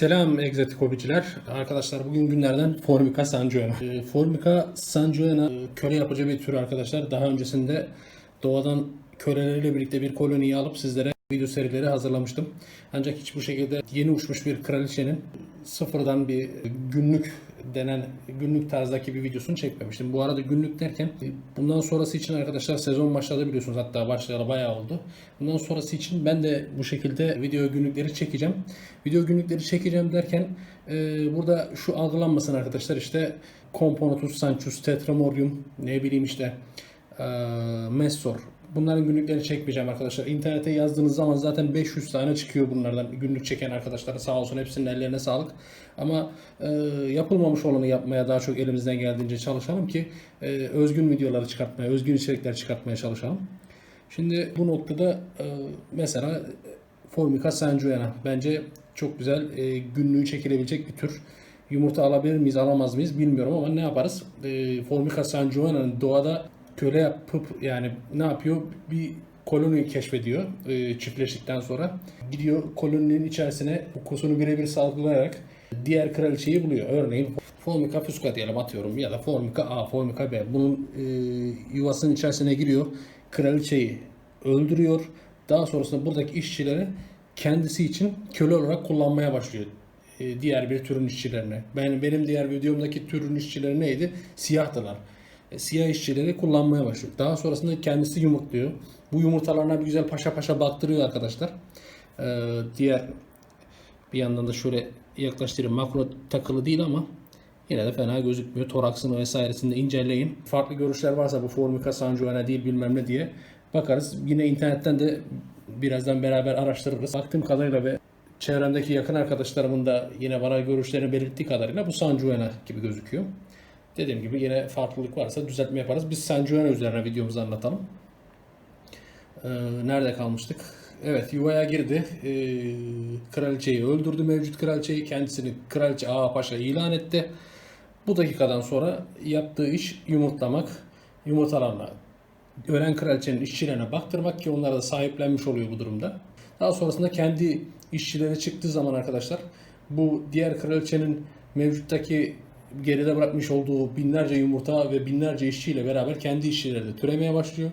Selam egzotik hobiciler. Arkadaşlar bugün günlerden Formica Sanjuena. Ee, Formica Sanjuena e, köle yapıcı bir tür arkadaşlar. Daha öncesinde doğadan köleleriyle birlikte bir koloniyi alıp sizlere video serileri hazırlamıştım. Ancak hiç bu şekilde yeni uçmuş bir kraliçenin sıfırdan bir günlük denen günlük tarzdaki bir videosunu çekmemiştim. Bu arada günlük derken e, bundan sonrası için arkadaşlar sezon başladı biliyorsunuz hatta başlayalı bayağı oldu. Bundan sonrası için ben de bu şekilde video günlükleri çekeceğim. Video günlükleri çekeceğim derken e, burada şu algılanmasın arkadaşlar işte Componotus, Sanchus, Tetramorium ne bileyim işte e, Messor Bunların günlüklerini çekmeyeceğim arkadaşlar. İnternete yazdığınız zaman zaten 500 tane çıkıyor bunlardan. Günlük çeken arkadaşlar sağ olsun hepsinin ellerine sağlık. Ama e, yapılmamış olanı yapmaya daha çok elimizden geldiğince çalışalım ki e, özgün videoları çıkartmaya, özgün içerikler çıkartmaya çalışalım. Şimdi bu noktada e, mesela Formica Sanjuana bence çok güzel e, günlüğü çekilebilecek bir tür. Yumurta alabilir miyiz, alamaz mıyız bilmiyorum ama ne yaparız? E, Formica Sanjuana'nın doğada köle yapıp yani ne yapıyor? Bir koloni keşfediyor e, çiftleştikten sonra. Gidiyor koloninin içerisine kokusunu birebir salgılayarak diğer kraliçeyi buluyor. Örneğin Formica fusca diyelim atıyorum ya da Formica A, Formica B. Bunun e, yuvasının içerisine giriyor. Kraliçeyi öldürüyor. Daha sonrasında buradaki işçileri kendisi için köle olarak kullanmaya başlıyor e, diğer bir türün işçilerine. Ben benim diğer videomdaki türün işçileri neydi? Siyahtılar. E, siyah işçileri kullanmaya başlıyor. Daha sonrasında kendisi yumurtluyor. Bu yumurtalarına bir güzel paşa paşa baktırıyor arkadaşlar. E, diğer bir yandan da şöyle yaklaştırayım. Makro takılı değil ama yine de fena gözükmüyor. Toraksını vesairesini de inceleyin. Farklı görüşler varsa bu Formica Sanjuana değil bilmem ne diye bakarız. Yine internetten de birazdan beraber araştırırız. Baktığım kadarıyla ve çevremdeki yakın arkadaşlarımın da yine bana görüşlerini belirttiği kadarıyla bu Sanjuana gibi gözüküyor. Dediğim gibi yine farklılık varsa düzeltme yaparız. Biz Sanjuana üzerine videomuzu anlatalım. Ee, nerede kalmıştık? Evet yuvaya girdi. Ee, kraliçeyi öldürdü mevcut kraliçeyi. Kendisini kraliçe ağa paşa ilan etti. Bu dakikadan sonra yaptığı iş yumurtlamak. Yumurtalarla ölen kraliçenin işçilerine baktırmak ki onlar da sahiplenmiş oluyor bu durumda. Daha sonrasında kendi işçileri çıktığı zaman arkadaşlar bu diğer kraliçenin mevcuttaki geride bırakmış olduğu binlerce yumurta ve binlerce işçiyle beraber kendi işçileri türemeye başlıyor.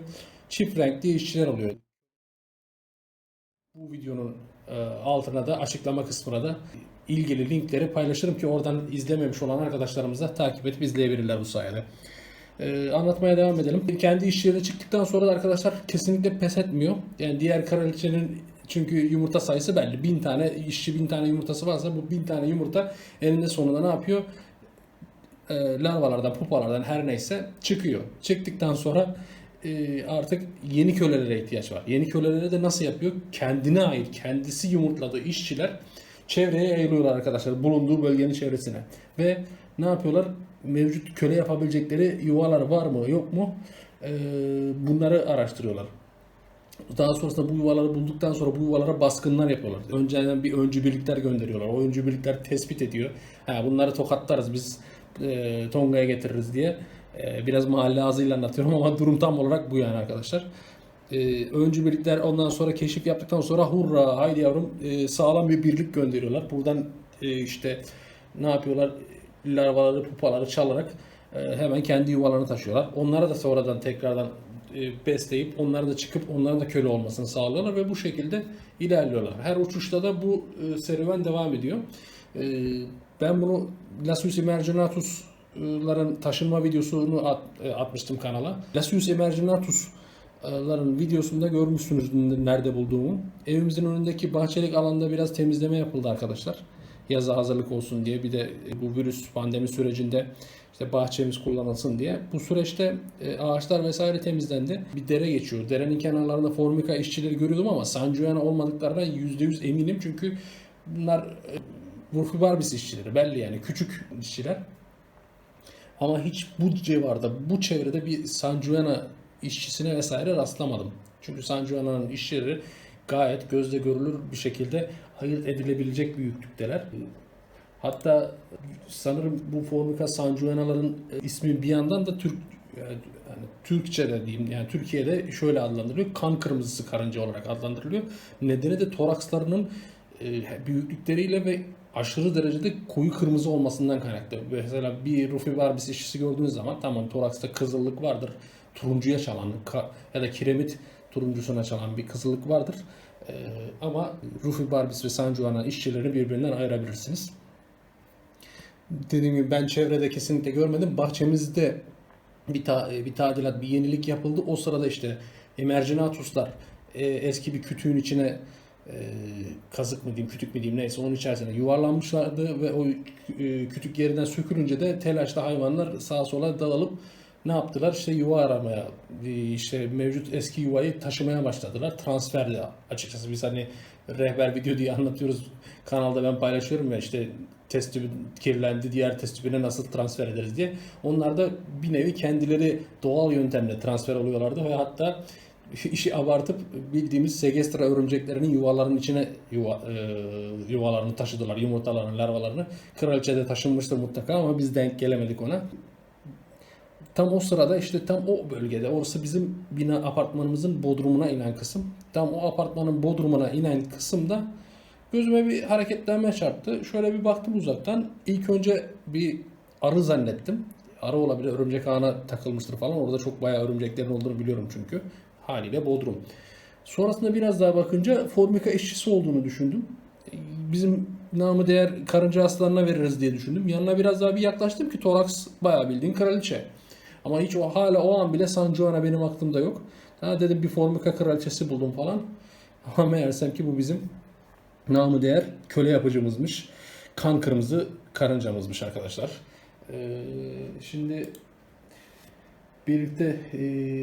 Çift renkli işçiler oluyor. Bu videonun e, altına da açıklama kısmına da ilgili linkleri paylaşırım ki oradan izlememiş olan arkadaşlarımız da takip edip izleyebilirler bu sayede. Ee, anlatmaya devam edelim. Kendi iş yerine çıktıktan sonra da arkadaşlar kesinlikle pes etmiyor. Yani diğer kraliçenin çünkü yumurta sayısı belli. Bin tane işçi bin tane yumurtası varsa bu bin tane yumurta eninde sonunda ne yapıyor? Ee, larvalardan, pupalardan her neyse çıkıyor. Çıktıktan sonra e, artık yeni kölelere ihtiyaç var. Yeni köleleri de nasıl yapıyor? Kendine ait, kendisi yumurtladığı işçiler çevreye yayılıyorlar arkadaşlar. Bulunduğu bölgenin çevresine. Ve ne yapıyorlar? Mevcut köle yapabilecekleri yuvalar var mı yok mu? Ee, bunları araştırıyorlar. Daha sonrasında bu yuvaları bulduktan sonra bu yuvalara baskınlar yapıyorlar. Önceden bir öncü birlikler gönderiyorlar. O öncü birlikler tespit ediyor. Ha, bunları tokatlarız biz e, Tonga'ya getiririz diye. E, biraz mahalle ağzıyla anlatıyorum ama durum tam olarak bu yani arkadaşlar. E, öncü birlikler ondan sonra keşif yaptıktan sonra hurra haydi yavrum e, sağlam bir birlik gönderiyorlar. Buradan işte ne yapıyorlar? Larvaları, pupaları çalarak hemen kendi yuvalarını taşıyorlar. Onlara da sonradan tekrardan besleyip onlara da çıkıp onların da köle olmasını sağlıyorlar ve bu şekilde ilerliyorlar. Her uçuşta da bu e, serüven devam ediyor. E, ben bunu Lasius emerginatus'ların taşınma videosunu at, e, atmıştım kanala. Lasius emerginatus'ların videosunda görmüşsünüz nerede bulduğumu. Evimizin önündeki bahçelik alanda biraz temizleme yapıldı arkadaşlar. Yaza hazırlık olsun diye bir de bu virüs pandemi sürecinde işte bahçemiz kullanılsın diye. Bu süreçte e, ağaçlar vesaire temizlendi. Bir dere geçiyor. Derenin kenarlarında formika işçileri görüyordum ama Sanjuana olmadıklarına %100 eminim çünkü bunlar e, Barbis işçileri belli yani küçük işçiler. Ama hiç bu civarda, bu çevrede bir Sanjuana işçisine vesaire rastlamadım. Çünkü Sanjuana'nın işçileri gayet gözle görülür bir şekilde ayırt edilebilecek büyüklükteler. Hatta sanırım bu Formica Sanjuanaların ismi bir yandan da Türk yani Türkçe'de diyeyim yani Türkiye'de şöyle adlandırılıyor. Kan kırmızısı karınca olarak adlandırılıyor. Nedeni de torakslarının e, büyüklükleriyle ve aşırı derecede koyu kırmızı olmasından kaynaklı. Mesela bir Rufi Barbis işçisi gördüğünüz zaman tamam toraksta kızıllık vardır. Turuncuya çalan ya da kiremit turuncusuna çalan bir kızıllık vardır. Ee, ama Rufi Barbis ve San Juana işçileri birbirinden ayırabilirsiniz. Dediğim gibi ben çevrede kesinlikle görmedim. Bahçemizde bir, ta- bir tadilat, bir yenilik yapıldı. O sırada işte emerginatuslar e, eski bir kütüğün içine e, kazık mı diyeyim, kütük mü diyeyim neyse onun içerisine yuvarlanmışlardı ve o e, kütük yerinden sökülünce de telaşla hayvanlar sağa sola dağılıp ne yaptılar? İşte yuva aramaya, e, işte mevcut eski yuvayı taşımaya başladılar. Transferle açıkçası biz hani rehber video diye anlatıyoruz. Kanalda ben paylaşıyorum ya işte test tübü kirlendi, diğer test tübüne nasıl transfer ederiz diye. Onlar da bir nevi kendileri doğal yöntemle transfer oluyorlardı ve hatta işi abartıp bildiğimiz Segestra örümceklerinin yuvalarının içine yuva, e, yuvalarını taşıdılar. Yumurtalarını, larvalarını. Kraliçede taşınmıştır mutlaka ama biz denk gelemedik ona. Tam o sırada işte tam o bölgede orası bizim bina apartmanımızın bodrumuna inen kısım. Tam o apartmanın bodrumuna inen kısımda gözüme bir hareketlenme çarptı. Şöyle bir baktım uzaktan. İlk önce bir arı zannettim. Arı olabilir, örümcek ağına takılmıştır falan. Orada çok bayağı örümceklerin olduğunu biliyorum çünkü. Haliyle bodrum. Sonrasında biraz daha bakınca formika işçisi olduğunu düşündüm. Bizim namı değer karınca aslanına veririz diye düşündüm. Yanına biraz daha bir yaklaştım ki toraks bayağı bildiğin kraliçe. Ama hiç o hala o an bile San Juana benim aklımda yok. Ha dedim bir formika kraliçesi buldum falan. Ama meğersem ki bu bizim namı değer köle yapıcımızmış. Kan kırmızı karıncamızmış arkadaşlar. Ee, şimdi birlikte e,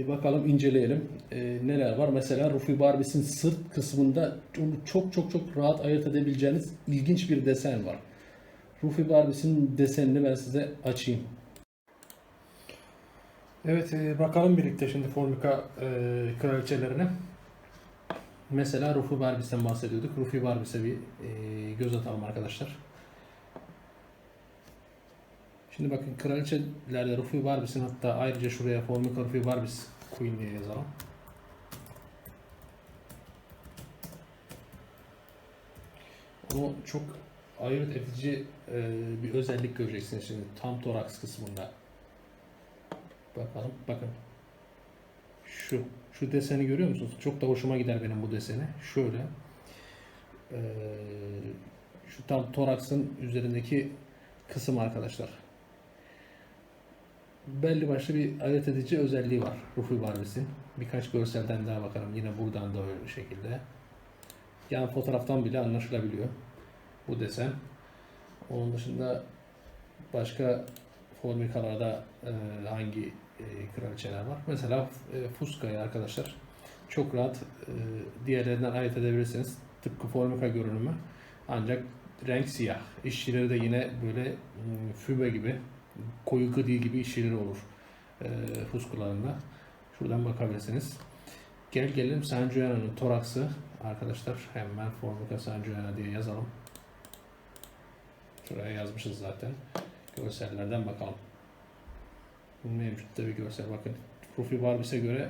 bakalım inceleyelim e, neler var. Mesela Rufi Barbis'in sırt kısmında onu çok çok çok rahat ayırt edebileceğiniz ilginç bir desen var. Rufi Barbis'in desenini ben size açayım. Evet e, bakalım birlikte şimdi Formika e, kraliçelerine. Mesela Rufi Barbis'ten bahsediyorduk. Rufi Barbis'e bir e, göz atalım arkadaşlar. Şimdi bakın kraliçelerde Rufi Barbis'in hatta ayrıca şuraya Formica Rufi Barbis Queen diye yazalım. Onu çok ayırt edici e, bir özellik göreceksiniz şimdi tam toraks kısmında. Bakalım bakın. Şu şu deseni görüyor musunuz? Çok da hoşuma gider benim bu deseni. Şöyle. e, şu tam toraksın üzerindeki kısım arkadaşlar belli başlı bir ayırt edici özelliği var Rufi Barbis'in. Birkaç görselden daha bakalım. Yine buradan da öyle şekilde. Yani fotoğraftan bile anlaşılabiliyor bu desen. Onun dışında başka formikalarda e, hangi kraliçeler var? Mesela e, Fusca'yı arkadaşlar çok rahat e, diğerlerinden ayırt edebilirsiniz. Tıpkı formika görünümü. Ancak renk siyah. İşçileri de yine böyle füme gibi koyu gri gibi işçileri olur e, fuskularında. Şuradan bakabilirsiniz. Gel gelelim San Giovanni'nin toraksı. Arkadaşlar hemen Formica San Giovanni diye yazalım. Şuraya yazmışız zaten. Görsellerden bakalım. Mevcutta bir görsel bakın. Rufi Barbis'e göre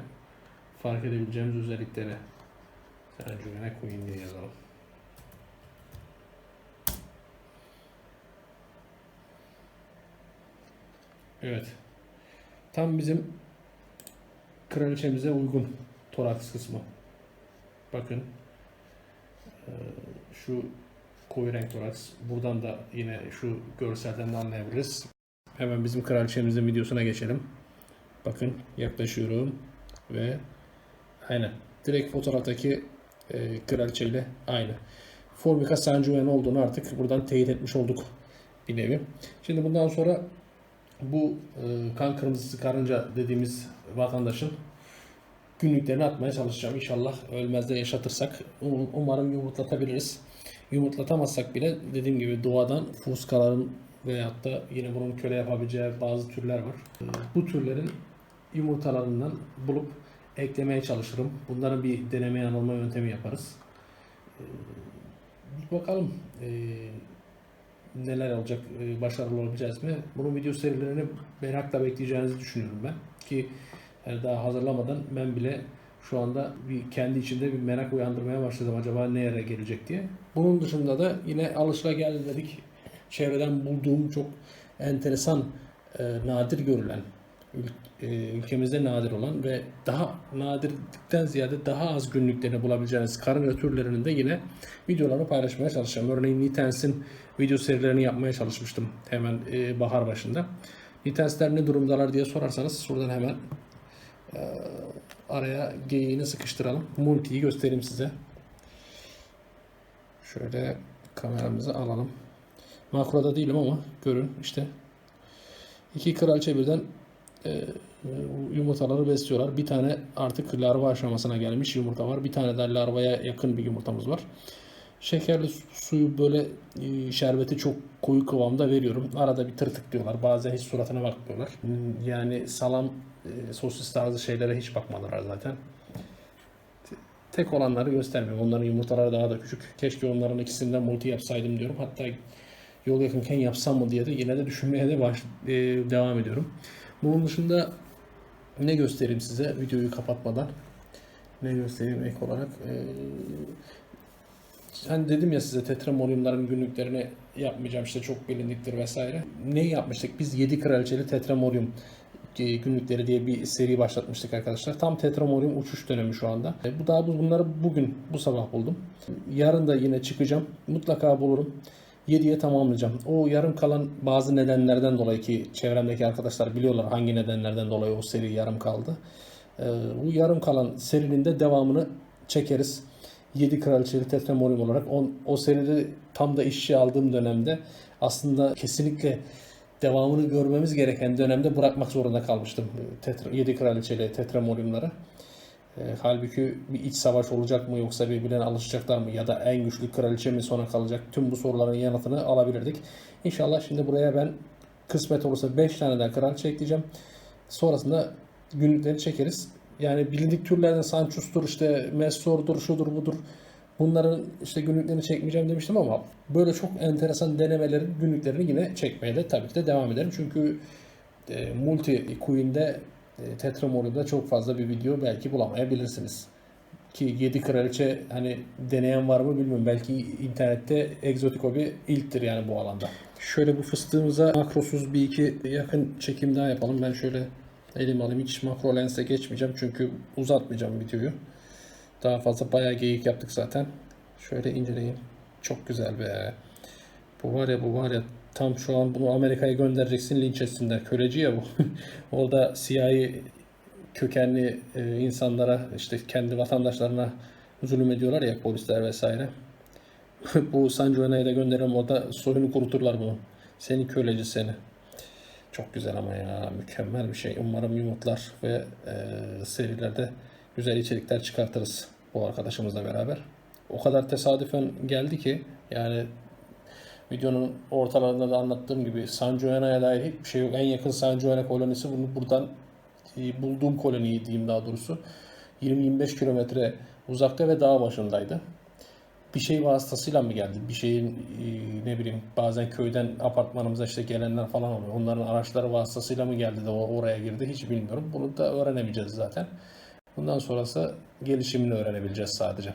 fark edebileceğimiz özellikleri San Giovanni Queen diye yazalım. Evet. Tam bizim kraliçemize uygun toraks kısmı. Bakın. Ee, şu koyu renk toraks. Buradan da yine şu görselden de anlayabiliriz. Hemen bizim kraliçemizin videosuna geçelim. Bakın yaklaşıyorum ve aynen direkt fotoğraftaki e, kraliçeyle aynı. Formica San Giovanni olduğunu artık buradan teyit etmiş olduk bir nevi. Şimdi bundan sonra bu e, kan kırmızısı karınca dediğimiz vatandaşın günlüklerini atmaya çalışacağım. İnşallah ölmez de yaşatırsak um- umarım yumurtlatabiliriz. Yumurtlatamazsak bile dediğim gibi doğadan fuskaların veyahut da yine bunun köle yapabileceği bazı türler var. Bu türlerin yumurtalarından bulup eklemeye çalışırım. Bunların bir deneme yanılma yöntemi yaparız. E, bir bakalım e, neler olacak, e, başarılı olabileceğiz mi? Bunun video serilerini merakla bekleyeceğinizi düşünüyorum ben. Ki daha hazırlamadan ben bile şu anda bir kendi içinde bir merak uyandırmaya başladım acaba nereye gelecek diye. Bunun dışında da yine alışılageldi dedik. Çevreden bulduğum çok enteresan, e, nadir görülen, ül- e, ülkemizde nadir olan ve daha nadirlikten ziyade daha az günlüklerini bulabileceğiniz karınca türlerinin de yine videolarını paylaşmaya çalışacağım. Örneğin Nitens'in video serilerini yapmaya çalışmıştım hemen e, bahar başında. Nitens'ler ne durumdalar diye sorarsanız şuradan hemen e, araya geyiğini sıkıştıralım. Multi'yi göstereyim size. Şöyle kameramızı alalım. Makroda değilim ama görün işte. İki kraliçe birden e, yumurtaları besliyorlar. Bir tane artık larva aşamasına gelmiş yumurta var. Bir tane de larvaya yakın bir yumurtamız var. Şekerli su- suyu böyle e, şerbeti çok koyu kıvamda veriyorum. Arada bir tırtık diyorlar. Bazen hiç suratına bakmıyorlar. Hmm, Yani salam, e, sosis tarzı şeylere hiç bakmadılar zaten. Te- Tek olanları göstermiyorum. Onların yumurtaları daha da küçük. Keşke onların ikisinden multi yapsaydım diyorum. Hatta yol yakınken yapsam mı diye de yine de düşünmeye de baş, e, devam ediyorum. Bunun dışında ne göstereyim size videoyu kapatmadan? Ne göstereyim ek olarak? Ee, hani dedim ya size tetramoriumların günlüklerini yapmayacağım işte çok bilindiktir vesaire. Ne yapmıştık? Biz 7 kraliçeli tetramorium e, günlükleri diye bir seri başlatmıştık arkadaşlar. Tam tetramorium uçuş dönemi şu anda. E, Bu daha bu- bunları bugün bu sabah buldum. Yarın da yine çıkacağım. Mutlaka bulurum. 7'ye tamamlayacağım. O yarım kalan bazı nedenlerden dolayı ki çevremdeki arkadaşlar biliyorlar hangi nedenlerden dolayı o seri yarım kaldı. Ee, bu yarım kalan serinin de devamını çekeriz. 7 Kraliçeli Tetramorium olarak o, o seride tam da işçi aldığım dönemde aslında kesinlikle devamını görmemiz gereken dönemde bırakmak zorunda kalmıştım. 7 Kraliçeli Tetramoriumları. E, halbuki bir iç savaş olacak mı yoksa birbirlerine alışacaklar mı ya da en güçlü kraliçe mi sona kalacak? Tüm bu soruların yanıtını alabilirdik. İnşallah şimdi buraya ben kısmet olursa 5 tane daha kraliçe ekleyeceğim. Sonrasında günlükleri çekeriz. Yani bilindik türlerden Sanchus'tur, işte Messor'dur, şudur budur. Bunların işte günlüklerini çekmeyeceğim demiştim ama böyle çok enteresan denemelerin günlüklerini yine çekmeye de tabii ki de devam ederim. Çünkü e, multi queen'de e, Tetramorium'da çok fazla bir video belki bulamayabilirsiniz. Ki 7 kraliçe hani deneyen var mı bilmiyorum. Belki internette egzotik bir ilktir yani bu alanda. Şöyle bu fıstığımıza makrosuz bir iki yakın çekim daha yapalım. Ben şöyle elim alayım. Hiç makro lense geçmeyeceğim çünkü uzatmayacağım videoyu. Daha fazla bayağı geyik yaptık zaten. Şöyle inceleyeyim. Çok güzel be. Bu var ya bu var ya tam şu an bunu Amerika'ya göndereceksin linç etsinler. Köleci ya bu. Orada siyahi kökenli e, insanlara işte kendi vatandaşlarına zulüm ediyorlar ya polisler vesaire. bu San Juana'ya da gönderelim orada soyunu kuruturlar bunu. Seni köleci seni. Çok güzel ama ya mükemmel bir şey. Umarım yumurtlar ve e, serilerde güzel içerikler çıkartırız bu arkadaşımızla beraber. O kadar tesadüfen geldi ki yani videonun ortalarında da anlattığım gibi San Juana'ya dair hiçbir şey yok. En yakın San Juana kolonisi bunu buradan e, bulduğum koloniyi diyeyim daha doğrusu. 20-25 kilometre uzakta ve dağ başındaydı. Bir şey vasıtasıyla mı geldi? Bir şeyin e, ne bileyim bazen köyden apartmanımıza işte gelenler falan oluyor. Onların araçları vasıtasıyla mı geldi de oraya girdi hiç bilmiyorum. Bunu da öğrenemeyeceğiz zaten. Bundan sonrası gelişimini öğrenebileceğiz sadece.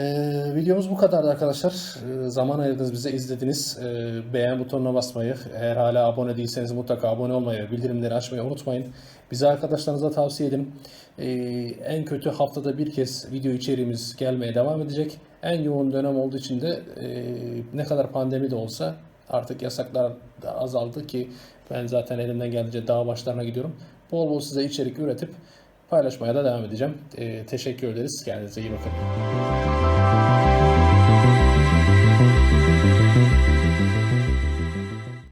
Ee, videomuz bu kadardı arkadaşlar. Ee, zaman ayırdınız bize izlediniz. Ee, beğen butonuna basmayı, eğer hala abone değilseniz mutlaka abone olmayı bildirimleri açmayı unutmayın. Bize arkadaşlarınıza tavsiye edin. Ee, en kötü haftada bir kez video içeriğimiz gelmeye devam edecek. En yoğun dönem olduğu için de e, ne kadar pandemi de olsa artık yasaklar da azaldı ki ben zaten elimden geldiğince dağ başlarına gidiyorum. Bol bol size içerik üretip paylaşmaya da devam edeceğim. Ee, teşekkür ederiz. Kendinize iyi bakın.